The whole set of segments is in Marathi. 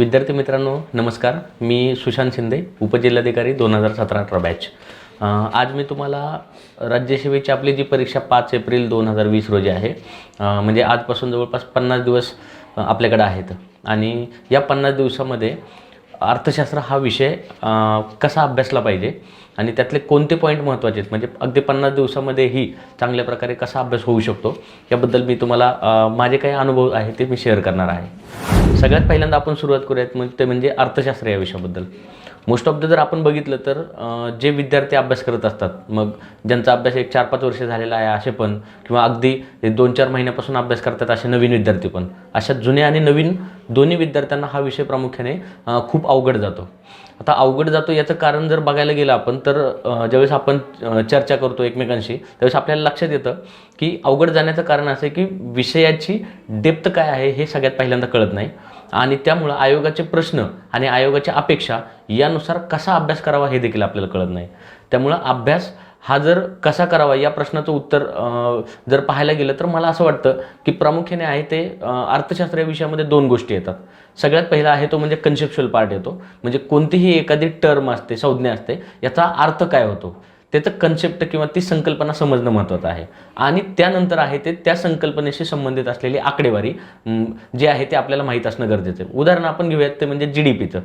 विद्यार्थी मित्रांनो नमस्कार. मी सुशांत शिंदे उपजिल्हाधिकारी दोन हजार सतरा अठरा बॅच आज मी तुम्हाला राज्यसेवेची आपली जी परीक्षा पाच एप्रिल दोन हजार वीस रोजी आहे. म्हणजे आजपासून जवळपास पन्नास दिवस आपल्याकडे आहेत. आणि या पन्नास दिवसामध्ये अर्थशास्त्र हा विषय कसा अभ्यासला पाहिजे आणि त्यातले कोणते पॉईंट महत्त्वाचे आहेत? म्हणजे अगदी पन्नास दिवसामध्येही चांगल्या प्रकारे कसा अभ्यास होऊ शकतो? याबद्दल मी तुम्हाला माझे काही अनुभव आहे ते मी शेअर करणार आहे. सगळ्यात पहिल्यांदा आपण सुरुवात करूयात मग ते म्हणजे अर्थशास्त्र या विषयाबद्दल. मोस्ट ऑफ द जर आपण बघितलं तर जे विद्यार्थी अभ्यास करत असतात मग ज्यांचा अभ्यास एक चार पाच वर्ष झालेला आहे असे पण किंवा अगदी दोन चार महिन्यापासून अभ्यास करतात असे नवीन विद्यार्थी पण अशा जुन्या आणि नवीन दोन्ही विद्यार्थ्यांना हा विषय प्रामुख्याने खूप अवघड जातो. आता अवघड जातो याचं कारण जर बघायला गेलं आपण तर ज्यावेळेस आपण चर्चा करतो एकमेकांशी त्यावेळेस आपल्याला लक्षात येतं की अवघड जाण्याचं कारण असं आहे की विषयाची डेप्थ काय आहे हे सगळ्यात पहिल्यांदा कळत नाही. आणि त्यामुळं आयोगाचे प्रश्न आणि आयोगाच्या अपेक्षा यानुसार कसा अभ्यास करावा हे देखील आपल्याला कळत नाही. त्यामुळं अभ्यास हा जर कसा करावा या प्रश्नाचं उत्तर जर पाहायला गेलं तर मला असं वाटतं की प्रामुख्याने आहे ते अर्थशास्त्र या विषयामध्ये दोन गोष्टी येतात. सगळ्यात पहिला आहे तो म्हणजे कन्सेप्च्युअल पार्ट येतो. म्हणजे कोणतीही एखादी टर्म असते संज्ञा असते याचा अर्थ काय होतो? त्याचं कन्सेप्ट किंवा ती संकल्पना समजणं महत्त्वाचं आहे. आणि त्यानंतर आहे ते त्या संकल्पनेशी संबंधित असलेली आकडेवारी जे आहे ते आपल्याला माहीत असणं गरजेचं आहे. उदाहरण आपण घेऊयात ते म्हणजे जी डी पीचं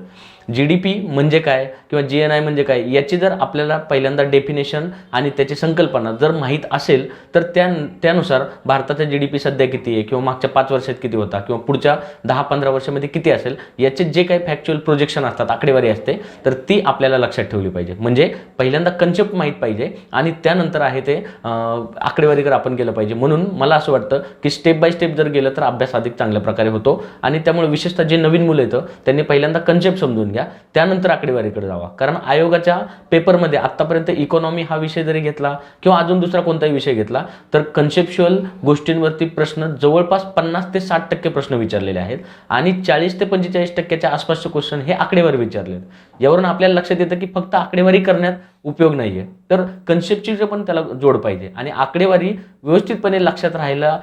जी डी पी म्हणजे काय किंवा जी एन आय म्हणजे काय याची जर आपल्याला पहिल्यांदा डेफिनेशन आणि त्याची संकल्पना जर माहीत असेल तर त्या त्यानुसार भारताचा जी डी पी सध्या किती आहे किंवा मागच्या पाच वर्षात किती होता किंवा पुढच्या दहा पंधरा वर्षामध्ये किती असेल याचे जे काही फॅक्च्युअल प्रोजेक्शन असतात आकडेवारी असते तर ती आपल्याला लक्षात ठेवली पाहिजे. म्हणजे पहिल्यांदा कन्सेप्ट माहीत पाहिजे आणि त्यानंतर आहे ते अं, आकडेवारीकडे आपण गेलं पाहिजे. म्हणून मला असं वाटतं की स्टेप बाय स्टेप जर गेलं तर अभ्यास अधिक चांगल्या प्रकारे होतो आणि त्यामुळे विशेषतः जे नवीन मुलं येतं त्यांनी पहिल्यांदा कन्सेप्ट समजून घ्या. त्यानंतर आकडेवारीकडे जावा. कारण आयोगाच्या पेपरमध्ये आत्तापर्यंत इकॉनॉमी हा विषय जरी घेतला किंवा अजून दुसरा कोणताही विषय घेतला तर कन्सेप्च्युअल गोष्टींवरती प्रश्न जवळपास पन्नास ते साठ टक्के प्रश्न विचारलेले आहेत. आणि चाळीस ते पंचेचाळीस टक्क्याच्या आसपासचे क्वेश्चन हे आकडेवारी विचारले आहेत यावरून आपल्याला लक्षात येतं की फक्त आकडेवारी करण्यात उपयोग नाही आहे तर कन्सेप्टची पण त्याला जोड पाहिजे. आणि आकडेवारी व्यवस्थितपणे लक्षात राहायला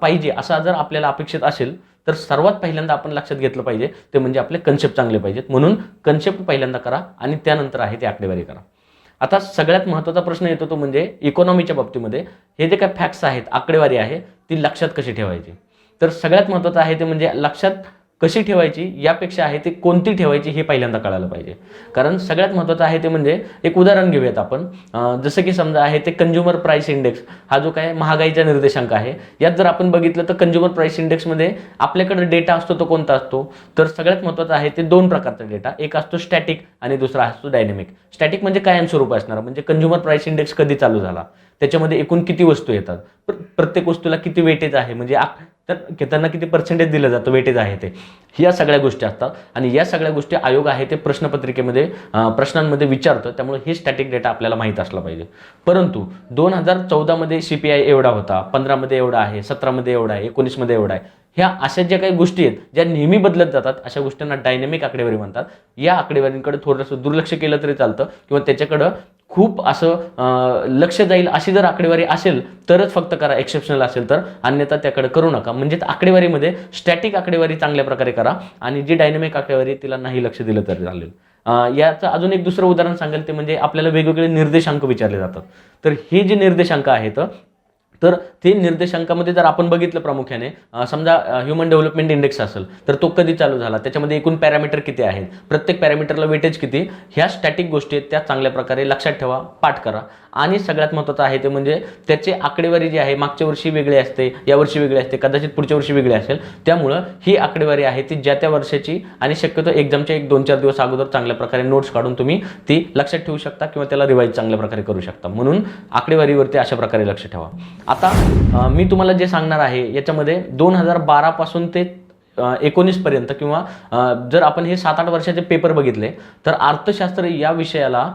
पाहिजे असा जर आपल्याला अपेक्षित असेल तर सर्वात पहिल्यांदा आपण लक्षात घेतलं पाहिजे ते म्हणजे आपले कन्सेप्ट चांगले पाहिजेत. म्हणून कन्सेप्ट पहिल्यांदा करा आणि त्यानंतर आहे ते आकडेवारी करा. आता सगळ्यात महत्त्वाचा प्रश्न येतो तो म्हणजे इकॉनॉमीच्या बाबतीमध्ये. हे जे काय फॅक्ट्स आहेत आकडेवारी आहे ती लक्षात कशी ठेवायची? तर सगळ्यात महत्त्वाचं आहे ते म्हणजे लक्षात कशी ठेवायची यापेक्षा आहे ती कोणती ठेवायची हे पहिल्यांदा कळायला पाहिजे. कारण सगळ्यात महत्त्वाचं आहे ते म्हणजे एक उदाहरण घेऊयात आपण. जसं की समजा आहे ते कंझ्युमर प्राईस इंडेक्स हा जो काय महागाईचा निर्देशांक आहे यात जर आपण बघितलं तर कंझ्युमर प्राईस इंडेक्समध्ये आपल्याकडे डेटा असतो तो कोणता असतो? तर सगळ्यात महत्त्वाचा आहे ते दोन प्रकारचा डेटा एक असतो स्टॅटिक आणि दुसरा असतो डायनेमिक स्टॅटिक म्हणजे कायमस्वरूप असणार? म्हणजे कंझ्युमर प्राईस इंडेक्स कधी चालू झाला? त्याच्यामध्ये एकूण किती वस्तू येतात? प्रत्येक वस्तूला किती वेटेज आहे? म्हणजे तर त्यांना किती पर्सेंटेज दिलं जातं? वेटेज आहे ते. या सगळ्या गोष्टी असतात. आणि या सगळ्या गोष्टी आयोग आहे ते प्रश्नपत्रिकेमध्ये प्रश्नांमध्ये विचारतं. त्यामुळे हे स्टॅटिक डेटा आपल्याला माहीत असला पाहिजे. परंतु दोन हजार चौदामध्ये सी पी आय एवढा होता पंधरामध्ये एवढा आहे सतरामध्ये एवढा आहे एकोणीसमध्ये एवढा आहे. ह्या अशा ज्या काही गोष्टी आहेत ज्या नेहमी बदलत जातात अशा गोष्टींना डायनेमिक आकडेवारी म्हणतात. या आकडेवारींकडे थोडंसं दुर्लक्ष केलं तरी चालतं किंवा त्याच्याकडं खूप असं लक्ष जाईल अशी जर आकडेवारी असेल तरच फक्त करा एक्सेप्शनल असेल तर. अन्यथा त्याकडे करू नका. म्हणजे आकडेवारीमध्ये स्टॅटिक आकडेवारी चांगल्या प्रकारे करा आणि जी डायनॅमिक आकडेवारी तिला नाही लक्ष दिलं तरी चालेल. याचं अजून एक दुसरं उदाहरण सांगेल ते म्हणजे आपल्याला वेगवेगळे निर्देशांक विचारले जातात. तर हे जे निर्देशांक आहेत तर ते निर्देशांकामध्ये जर आपण बघितलं प्रामुख्याने समजा ह्युमन डेव्हलपमेंट इंडेक्स असेल तर तो कधी चालू झाला? त्याच्यामध्ये एकूण पॅरामीटर किती आहेत? प्रत्येक पॅरामीटरला वेटेज किती? ह्या स्टॅटिक गोष्टी आहेत त्या चांगल्या प्रकारे लक्षात ठेवा पाठ करा. आणि सगळ्यात महत्त्वाचं आहे ते म्हणजे त्याचे आकडेवारी जी आहे मागच्या वर्षी वेगळी असते या वर्षी वेगळी असते कदाचित पुढच्या वर्षी वेगळी असेल त्यामुळं ही आकडेवारी आहे ती ज्या त्या वर्षाची आणि शक्यतो एक्झामच्या एक दोन चार दिवस अगोदर चांगल्या प्रकारे नोट्स काढून तुम्ही ती लक्षात ठेवू शकता किंवा त्याला रिवाईज चांगल्या प्रकारे करू शकता. म्हणून आकडेवारीवरती अशा प्रकारे लक्ष ठेवा. आता मी तुम्हाला जे सांगणार आहे याच्यामध्ये दोन हजार बारापासून ते एकोणीसपर्यंत किंवा जर आपण हे सात आठ वर्षाचे पेपर बघितले तर अर्थशास्त्र या विषयाला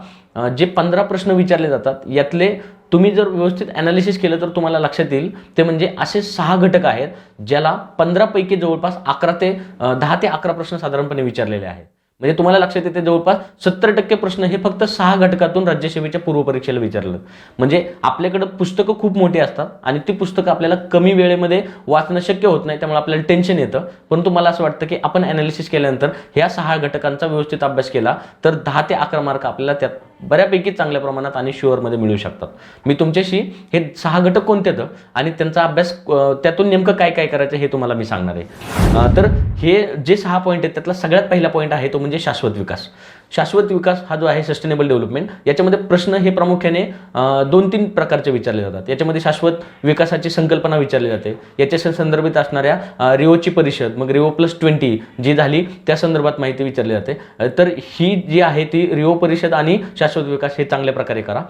जे पंधरा प्रश्न विचारले जातात यातले तुम्ही जर व्यवस्थित ॲनालिसिस केलं तर तुम्हाला लक्षात येईल ते म्हणजे असे सहा घटक आहेत ज्याला पंधरापैकी जवळपास अकरा ते दहा ते अकरा प्रश्न साधारणपणे विचारलेले आहेत. म्हणजे तुम्हाला लक्षात येते जवळपास सत्तर टक्के प्रश्न हे फक्त सहा घटकातून राज्यसेवेच्या पूर्वपरीक्षेला विचारलं. म्हणजे आपल्याकडं पुस्तकं खूप मोठी असतात आणि ती पुस्तकं आपल्याला कमी वेळेमध्ये वाचणं शक्य होत नाही त्यामुळे आपल्याला टेन्शन येतं. परंतु मला असं वाटतं की आपण ॲनालिसिस केल्यानंतर ह्या सहा घटकांचा व्यवस्थित अभ्यास केला तर दहा ते अकरा मार्क आपल्याला त्यात बऱ्यापैकी चांगल्या प्रमाणात आणि शुअरमध्ये मिळू शकतात. मी तुमच्याशी हे सहा घटक कोणते आहेत? आणि त्यांचा अभ्यास त्यातून नेमकं काय काय करायचं हे तुम्हाला मी सांगणार आहे. तर हे जे सहा पॉईंट आहेत त्यातला सगळ्यात पहिला पॉईंट आहे तो म्हणजे शाश्वत विकास. शाश्वत विकास हा जो आहे सस्टेनेबल डेव्हलपमेंट याच्यामध्ये प्रश्न हे प्रामुख्याने दोन तीन प्रकारचे विचारले जातात. याच्यामध्ये शाश्वत विकासाची संकल्पना विचारली जाते. याच्या संदर्भित असणाऱ्या रिओची परिषद मग रिओ प्लस ट्वेंटी जी झाली त्या संदर्भात माहिती विचारली जाते. तर ही जी आहे ती रिओ परिषद आणि शाश्वत विकास हे चांगल्या प्रकारे करा.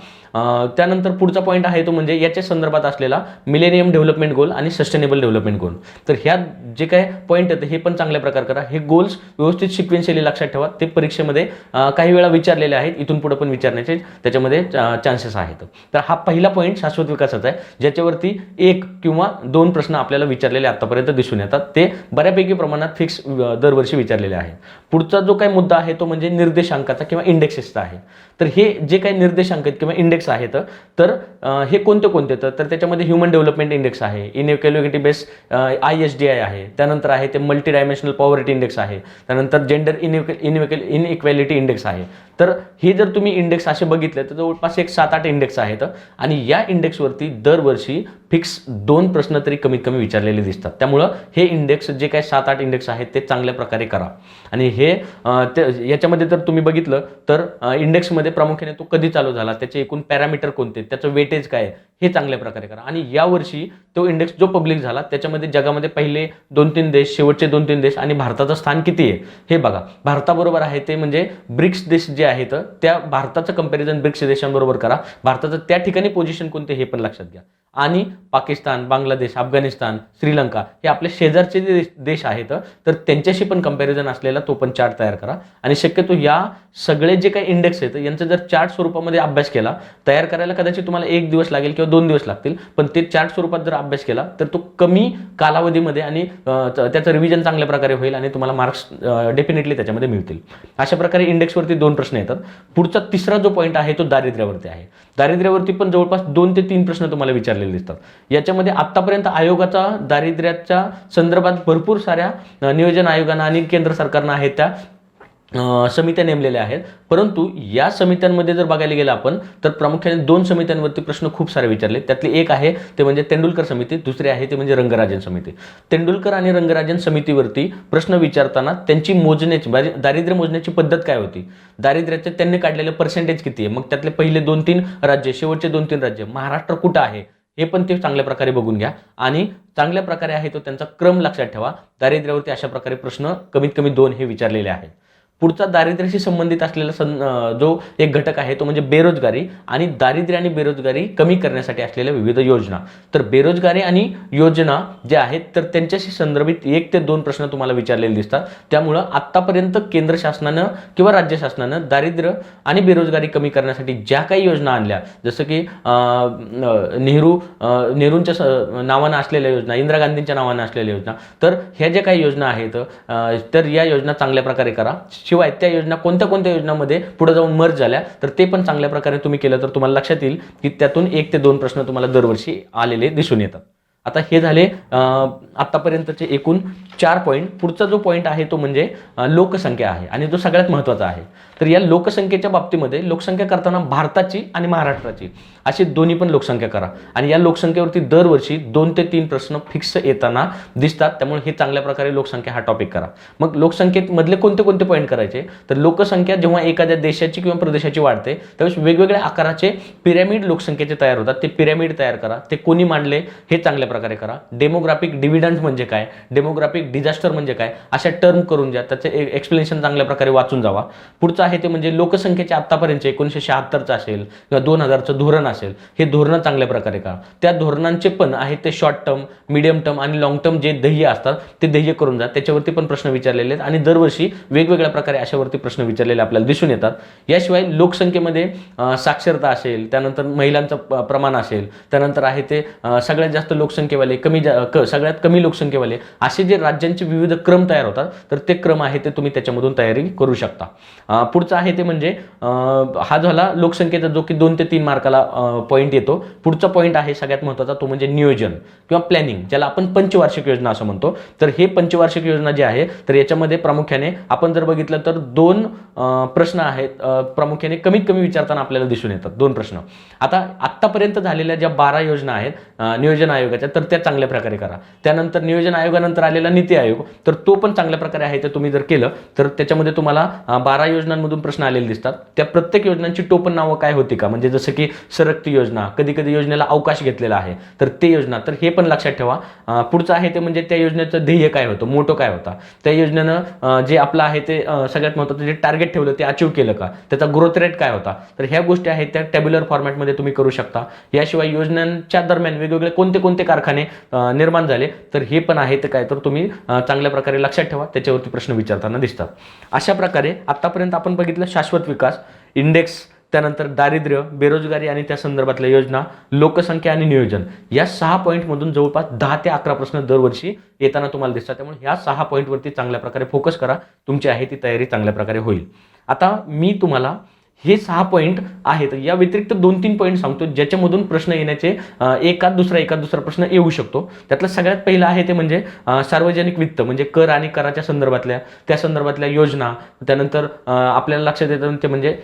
त्यानंतर पुढचा पॉईंट आहे तो म्हणजे याच्या संदर्भात असलेला मिलेनियम डेव्हलपमेंट गोल आणि सस्टेनेबल डेव्हलपमेंट गोल तर ह्या जे काय पॉईंट आहेत हे पण चांगल्या प्रकारे करा. हे गोल्स व्यवस्थित सिक्वेन्शियली लक्षात ठेवा. ते परीक्षेमध्ये काही वेळा विचारलेले आहेत इथून पुढे पण विचारण्याचे त्याच्यामध्ये चान्सेस आहेत. तर हा पहिला पॉईंट शाश्वत विकासाचा आहे ज्याच्यावरती एक किंवा दोन प्रश्न आपल्याला विचारलेले आतापर्यंत दिसून येतात. ते बऱ्यापैकी प्रमाणात फिक्स दरवर्षी विचारलेले आहेत. पुढचा जो काही मुद्दा आहे तो म्हणजे निर्देशांकाचा किंवा इंडेक्सेसचा आहे. तर हे जे काही निर्देशांक आहेत किंवा इंडेक्स आहेत तर हे कोणते कोणते तर तर त्याच्यामध्ये ह्युमन डेव्हलपमेंट इंडेक्स आहे inequality base I S D I आहे त्यानंतर आहे ते मल्टी डायमेन्शनल पॉवर्टी इंडेक्स आहे त्यानंतर जेंडर इनइक्वॅल इनइक्वॅलिटी इंडेक्स आहे. तर हे जर तुम्ही इंडेक्स असे बघितले तर जवळपास एक सात आठ इंडेक्स आहेत आणि या इंडेक्सवरती दरवर्षी फिक्स दोन प्रश्न तरी कमीत कमी विचारलेले दिसतात. त्यामुळं हे इंडेक्स जे काही सात आठ इंडेक्स आहेत ते चांगल्या प्रकारे करा. आणि हे ते याच्यामध्ये जर तुम्ही बघितलं तर इंडेक्समध्ये प्रामुख्याने तो कधी चालू झाला त्याचे एकूण पॅरामीटर कोणते त्याचं वेटेज काय आहे, हे चांगल्या प्रकारे करा. आणि यावर्षी तो इंडेक्स जो पब्लिक झाला त्याच्यामध्ये जगामध्ये पहिले दोन तीन देश शेवटचे दोन तीन देश आणि भारताचं स्थान किती आहे हे बघा. भारताबरोबर आहे ते म्हणजे ब्रिक्स देश जे आहेत त्या भारताचं कंपॅरिझन ब्रिक्स देशांबरोबर करा. भारताचं त्या ठिकाणी पोझिशन कोणते हे पण लक्षात घ्या. आणि पाकिस्तान बांगलादेश अफगाणिस्तान श्रीलंका हे आपले शेजारचे जे देश- आहेत तर त्यांच्याशी पण कंपॅरिझन असलेला तो पण चार्ट तयार करा. आणि शक्यतो या सगळे जे काही इंडेक्स आहेत यांचा जर चार्ट स्वरूपामध्ये अभ्यास केला तयार करायला कदाचित तुम्हाला एक दिवस लागेल किंवा दोन दिवस लागतील पण ते चार्ट स्वरूपात जर अभ्यास केला तर तो कमी कालावधीमध्ये आणि त्याचं रिव्हिजन चांगल्या प्रकारे होईल आणि तुम्हाला मार्क्स डेफिनेटली त्याच्यामध्ये मिळतील. अशा प्रकारे इंडेक्सवरती दोन प्रश्न येतात. पुढचा तिसरा जो पॉईंट आहे तो दारिद्र्यावरती आहे. दारिद्र्यावरती पण जवळपास दोन ते तीन प्रश्न तुम्हाला विचारलेले दिसतात. याच्यामध्ये आत्तापर्यंत आयोगाचा दारिद्र्याच्या संदर्भात भरपूर साऱ्या नियोजन आयोगानं आणि केंद्र सरकारनं आहेत त्या. समित्या नेमलेल्या आहेत. परंतु या समित्यांमध्ये जर बघायला गेलं आपण तर प्रामुख्याने दोन समित्यांवरती प्रश्न खूप सारे विचारले. त्यातले एक आहे ते म्हणजे तेंडुलकर समिती. दुसरे आहे ते म्हणजे रंगराजन समिती. तेंडुलकर आणि रंगराजन समितीवरती प्रश्न विचारताना त्यांची मोजण्याची म्हणजे दारिद्र्य मोजण्याची पद्धत काय होती? दारिद्र्याचे त्यांनी काढलेले पर्सेंटेज किती आहे? मग त्यातले पहिले दोन तीन राज्य शेवटचे दोन तीन राज्य. महाराष्ट्र कुठं आहे? हे पण ते चांगल्या प्रकारे बघून घ्या. आणि चांगल्या प्रकारे आहे तो त्यांचा क्रम लक्षात ठेवा. दारिद्र्यावरती अशा प्रकारे प्रश्न कमीत कमी दोन हे विचारलेले आहेत. पुढचा दारिद्र्याशी संबंधित असलेला सं जो एक घटक आहे तो म्हणजे बेरोजगारी आणि दारिद्र्य आणि बेरोजगारी कमी करण्यासाठी असलेल्या विविध योजना. तर बेरोजगारी आणि योजना ज्या आहेत तर त्यांच्याशी संदर्भित एक ते दोन प्रश्न तुम्हाला विचारलेले दिसतात. त्यामुळं आत्तापर्यंत केंद्र शासनानं किंवा राज्य शासनानं दारिद्र्य आणि बेरोजगारी कमी करण्यासाठी ज्या काही योजना आणल्या जसं की अं, नेहरू अं, नेहरूंच्या नावानं असलेल्या योजना इंदिरा गांधींच्या नावानं असलेल्या योजना तर ह्या ज्या काही योजना आहेत तर या योजना चांगल्या प्रकारे करा. शिवाय त्या योजना कोणत्या कोणत्या योजनामध्ये पुढे जाऊन मर्ज झाल्या तर ते पण चांगल्या प्रकारे तुम्ही केलं तर तुम्हाला लक्षात येईल की त्यातून एक ते दोन प्रश्न तुम्हाला दरवर्षी आलेले दिसून येतात. आता हे झाले आत्तापर्यंतचे एकूण चार पॉईंट पुढचा जो पॉईंट आहे तो म्हणजे लोकसंख्या आहे आणि जो सगळ्यात महत्त्वाचा आहे. तर या लोकसंख्येच्या बाबतीमध्ये लोकसंख्या करताना भारताची आणि महाराष्ट्राची अशी दोन्ही पण लोकसंख्या करा. आणि या लोकसंख्येवरती दरवर्षी दोन ते तीन प्रश्न फिक्स येताना दिसतात. त्यामुळे हे चांगल्या प्रकारे लोकसंख्या हा टॉपिक करा. मग लोकसंख्येमधले कोणते कोणते पॉईंट करायचे? तर लोकसंख्या जेव्हा एखाद्या देशाची किंवा प्रदेशाची वाढते त्यावेळेस वेगवेगळ्या आकाराचे पिरॅमिड लोकसंख्येचे तयार होतात. ते पिरॅमिड तयार करा. ते कोणी मांडले? हे चांगल्या प्रकारे करा. डेमोग्राफिक डिव्हिडंड म्हणजे काय? डेमोग्राफिक डिझास्टर म्हणजे काय? अशा टर्म करून ज्या त्याचे एक्सप्लेनेशन चांगल्या प्रकारे वाचून जावा. पुढचं आहे ते म्हणजे लोकसंख्येच्या आत्तापर्यंत एकोणीसशे शहात्तरचं असेल किंवा दोन हजारचं धोरण असेल हे धोरणं चांगल्या प्रकारे करा त्या धोरणांचे पण आहेत ते शॉर्ट टर्म मिडियम टर्म आणि लॉंग टर्म जे ध्येय असतात ते ध्येय करून जा. त्याच्यावरती पण प्रश्न विचारलेले आहेत आणि दरवर्षी वेगवेगळ्या प्रकारे अशावरती प्रश्न विचारलेले आपल्याला दिसून येतात. याशिवाय लोकसंख्येमध्ये साक्षरता असेल त्यानंतर महिलांचं प्रमाण असेल त्यानंतर आहे ते सगळ्यात जास्त लोकसंख्येवाले कमी जा क सगळ्यात कमी लोकसंख्येवाले असे जे राज्यांचे विविध क्रम तयार होतात. तर ते क्रम आहे ते तुम्ही त्याच्यामधून तयारी करू शकता. पुढचं आहे ते म्हणजे हा झाला लोकसंख्येचा जो की दोन ते तीन मार्काला पॉईंट येतो. पुढचा पॉईंट आहे सगळ्यात महत्त्वाचा तो म्हणजे नियोजन किंवा प्लॅनिंग ज्याला आपण पंचवार्षिक योजना असं म्हणतो. तर हे पंचवार्षिक योजना जी आहे तर याच्यामध्ये प्रामुख्याने आपण जर बघितलं तर दोन प्रश्न आहेत. प्रामुख्याने कमीत कमी विचारताना आपल्याला दिसून येतात. दोन प्रश्न. आता आत्तापर्यंत झालेल्या ज्या बारा योजना आहेत नियोजन आयोगाच्या तर त्या चांगल्या प्रकारे करा. त्यानंतर नियोजन आयोगानंतर आलेला नीती आयोग तर तो पण चांगल्या प्रकारे आहे ते तुम्ही जर केलं तर त्याच्यामध्ये तुम्हाला बारा योजनांमधून प्रश्न आलेले दिसतात. त्या प्रत्येक योजनांची टोपण नावं काय होती का? म्हणजे जसं की सरकती योजना कधी कधी योजनेला अवकाश घेतलेला आहे तर ते योजना तर हे पण लक्षात ठेवा. पुढचं आहे ते म्हणजे त्या योजनेचं ध्येय काय होतं? मोठं काय होता? त्या योजनेनं जे आपलं आहे ते सगळ्यात महत्त्वाचं जे टार्गेट ठेवलं ते अचीव केलं का? त्याचा ग्रोथ रेट काय होता? तर ह्या गोष्टी आहेत त्या टॅब्युलर फॉर्मॅटमध्ये तुम्ही करू शकता. याशिवाय योजनांच्या दरम्यान वेगवेगळे कोणते कोणते कारखाने निर्माण झाले तर हे पण आहे ते काय? तर तुम्ही चांगल्या प्रकारे लक्षात ठेवा त्याच्यावरती प्रश्न विचारताना दिसतात. अशा प्रकारे आत्तापर्यंत आपण बघितलं शाश्वत विकास इंडेक्स त्यानंतर दारिद्र्य बेरोजगारी आणि त्या संदर्भातल्या योजना लोकसंख्या आणि नियोजन. या सहा पॉईंटमधून जवळपास दहा ते अकरा प्रश्न दरवर्षी येताना तुम्हाला दिसतात. त्यामुळे ह्या सहा पॉईंटवरती चांगल्या प्रकारे फोकस करा. तुमची आहे ती तयारी चांगल्या प्रकारे होईल. आता मी तुम्हाला हे सहा पॉईंट आहेत. या व्यतिरिक्त दोन तीन पॉईंट सांगतो ज्याच्यामधून प्रश्न येण्याचे एकात दुसरा एकात दुसरा प्रश्न येऊ शकतो. त्यातला सगळ्यात पहिला आहे ते म्हणजे सार्वजनिक वित्त म्हणजे कर आणि कराच्या संदर्भातल्या त्या संदर्भातल्या योजना त्यानंतर आपल्याला लक्षात येतं ते म्हणजे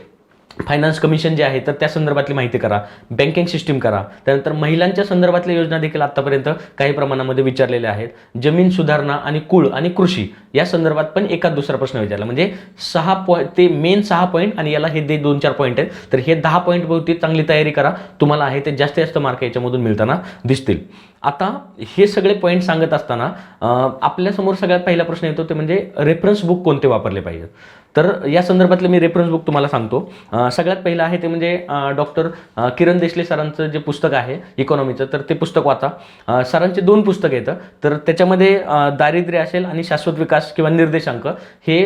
फायनान्स कमिशन जे आहे तर त्या संदर्भातली माहिती करा. बँकिंग सिस्टीम करा. त्यानंतर महिलांच्या संदर्भातल्या योजना देखील आतापर्यंत काही प्रमाणामध्ये विचारलेल्या आहेत. जमीन सुधारणा आणि कुळ आणि कृषी या संदर्भात पण एका दुसरा प्रश्न विचारला. म्हणजे सहा पॉईंट ते मेन सहा पॉईंट आणि याला हे दे दोन चार पॉईंट आहेत. तर हे दहा पॉईंट भोवती चांगली तयारी करा. तुम्हाला आहे ते जास्तीत जास्त मार्क याच्यामधून मिळताना दिसतील. आता हे सगळे पॉईंट सांगत असताना आपल्यासमोर सगळ्यात पहिला प्रश्न येतो ते म्हणजे रेफरन्स बुक कोणते वापरले पाहिजेत तर या संदर्भातलं मी रेफरन्स बुक तुम्हाला सांगतो. सगळ्यात पहिलं आहे ते म्हणजे डॉक्टर किरण देशले सरांचं जे पुस्तक आहे इकॉनॉमीचं तर ते पुस्तक वाचा. सरांचे दोन पुस्तक येतं तर त्याच्यामध्ये दारिद्र्य असेल आणि शाश्वत विकास किंवा निर्देशांक हे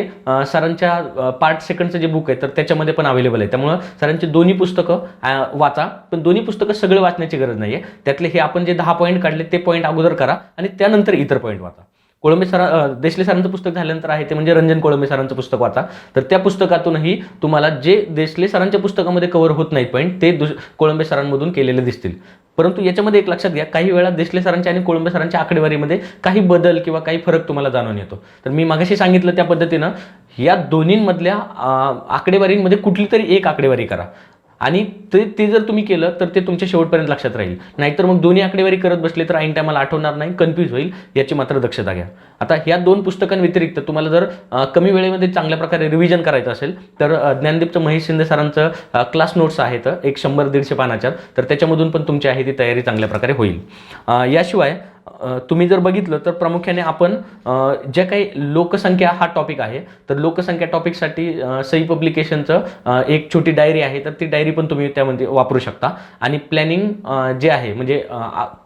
सरांच्या पार्ट सेकंडचं जे बुक आहे तर त्याच्यामध्ये पण अवेलेबल आहे. त्यामुळं सरांची दोन्ही पुस्तकं वाचा. पण दोन्ही पुस्तकं सगळं वाचण्याची गरज नाही आहे त्यातले हे आपण जे दहा पॉईंट काढले ते पॉईंट अगोदर करा आणि त्यानंतर इतर पॉईंट वाचा. कोळंबे सरा देशले सरांचं पुस्तक झाल्यानंतर आहे ते म्हणजे रंजन कोळंबे सरांचं पुस्तक वाचा. तर त्या पुस्तकातूनही तुम्हाला जे देशले सरांच्या पुस्तकामध्ये कव्हर होत नाहीत पॉईंट ते दुस कोळंबे सरांमधून केलेले दिसतील. परंतु याच्यामध्ये एक लक्षात घ्या काही वेळा देशले सरांच्या आणि कोळंबे सरांच्या आकडेवारीमध्ये काही बदल किंवा काही फरक तुम्हाला जाणून येतो. तर मी मागाशी सांगितलं त्या पद्धतीनं या दोन्हींमधल्या आकडेवारींमध्ये कुठली तरी एक आकडेवारी करा. आणि ते ते जर तुम्ही केलं तर ते तुमच्या शेवटपर्यंत लक्षात राहील. नाहीतर मग दोन्ही आकडेवारी करत बसले तर ऐन टायमाला आठवणार नाही कन्फ्यूज होईल याची मात्र दक्षता घ्या. आता ह्या दोन पुस्तकांव्यतिरिक्त तुम्हाला जर कमी वेळेमध्ये चांगल्या प्रकारे रिव्हिजन करायचं असेल तर ज्ञानदीपचं महेश शिंदे सरांचं क्लास नोट्स आहेत एक शंभर दीडशे पानाच्या तर त्याच्यामधून पण तुमची आहे ती तयारी चांगल्या प्रकारे होईल. याशिवाय तुम्ही जर बघितलं तर प्रामुख्याने आपण ज्या काही लोकसंख्या हा टॉपिक आहे तर लोकसंख्या टॉपिकसाठी सई पब्लिकेशनचं एक छोटी डायरी आहे तर ती डायरी पण तुम्ही त्यामध्ये वापरू शकता. आणि प्लॅनिंग जे आहे म्हणजे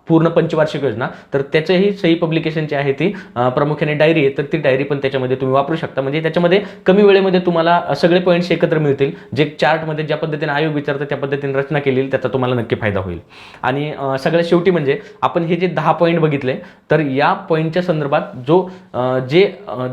पूर्ण पंचवार्षिक योजना. तर त्याचंही सई पब्लिकेशनची आहे ती प्रामुख्याने डायरी आहे. तर ती डायरी पण त्याच्यामध्ये तुम्ही वापरू शकता. म्हणजे त्याच्यामध्ये कमी वेळेमध्ये तुम्हाला सगळे पॉईंट्स एकत्र मिळतील. जे चार्टमध्ये ज्या पद्धतीने आयोग विचारतं त्या पद्धतीने रचना केली त्याचा तुम्हाला नक्की फायदा होईल. आणि सगळ्यात शेवटी म्हणजे आपण हे जे दहा पॉईंट बघितले तर या पॉईंटच्या संदर्भात जो जे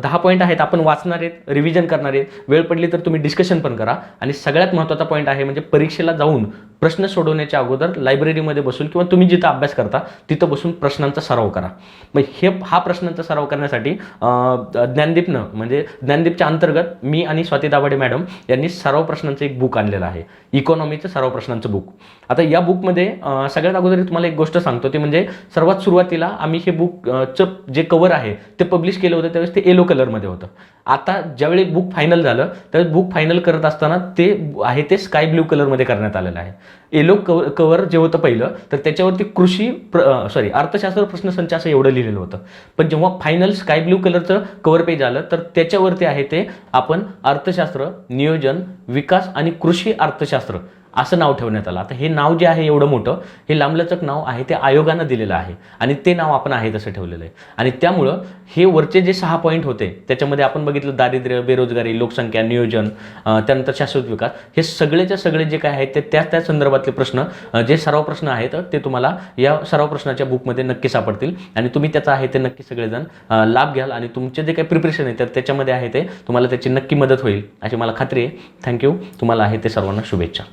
दहा पॉईंट आहेत आपण वाचणार आहेत रिव्हिजन करणार आहेत वेळ पडली तर तुम्ही डिस्कशन पण करा. आणि सगळ्यात महत्त्वाचा पॉईंट आहे म्हणजे परीक्षेला जाऊन प्रश्न सोडवण्याच्या अगोदर लायब्ररीमध्ये बसून किंवा तुम्ही जिथं अभ्यास करता तिथं बसून प्रश्नांचा सराव करा. मग हे हा प्रश्नांचा सराव करण्यासाठी ज्ञानदीपनं म्हणजे ज्ञानदीपच्या अंतर्गत मी आणि स्वाती दाभाडे मॅडम यांनी सराव प्रश्नांचं एक बुक आणलेलं आहे. इकॉनॉमीचं सराव प्रश्नांचं बुक आता या बुकमध्ये सगळ्यात अगोदर तुम्हाला एक गोष्ट सांगतो ते म्हणजे सर्वात सुरुवातीला आम्ही हे बुक चं जे कवर आहे ते पब्लिश केलं होतं त्यावेळेस ते येलो कलरमध्ये होतं. आता ज्यावेळी बुक फायनल झालं त्यावेळी बुक फायनल करत असताना ते आहे ते स्काय ब्ल्यू कलरमध्ये करण्यात आलेलं आहे. येलो कवर कवर जे होतं पहिलं तर त्याच्यावरती कृषी प्र सॉरी अर्थशास्त्र प्रश्नसंच असं एवढं लिहिलेलं होतं. पण जेव्हा फायनल स्काय ब्ल्यू कलरचं कवर पेज आलं तर त्याच्यावरती आहे ते आपण अर्थशास्त्र नियोजन विकास आणि कृषी अर्थशास्त्र असं नाव ठेवण्यात आलं. आता हे नाव जे आहे एवढं मोठं हे लांबलचक नाव आहे ते आयोगानं दिलेलं आहे. आणि ते नाव आपण आहे तसं ठेवलेलं आहे. आणि त्यामुळं हे वरचे जे सहा पॉईंट होते त्याच्यामध्ये आपण बघितलं दारिद्र्य बेरोजगारी लोकसंख्या नियोजन त्यानंतर शाश्वत विकास हे सगळेच्या सगळे जे काय आहेत ते त्या त्या संदर्भातले प्रश्न जे सराव प्रश्न आहेत ते तुम्हाला या सराव प्रश्नाच्या बुकमध्ये नक्की सापडतील. आणि तुम्ही त्याचा आहे ते नक्की सगळेजण लाभ घ्याल. आणि तुमचे जे काही प्रिपरेशन आहे तर त्याच्यामध्ये आहे ते तुम्हाला त्याची नक्की मदत होईल अशी मला खात्री आहे. थँक्यू तुम्हाला आहे ते सर्वांना शुभेच्छा.